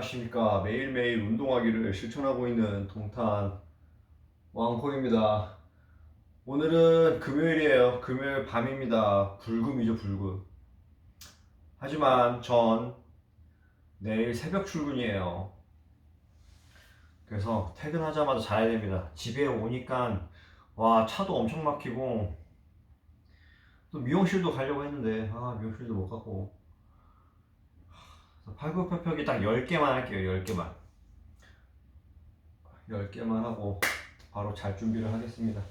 안녕하십니까. 매일매일 운동하기를 실천하고 있는 동탄 왕코입니다. 오늘은 금요일이에요. 금요일 밤입니다. 불금이죠, 불금. 하지만 전 내일 새벽 출근이에요. 그래서 퇴근하자마자 자야 됩니다. 집에 오니까 와 차도 엄청 막히고 또 미용실도 가려고 했는데 아 미용실도 못 가고 팔굽혀펴기 딱 10개만 할게요 10개만. 10개만 하고 바로 잘 준비를 하겠습니다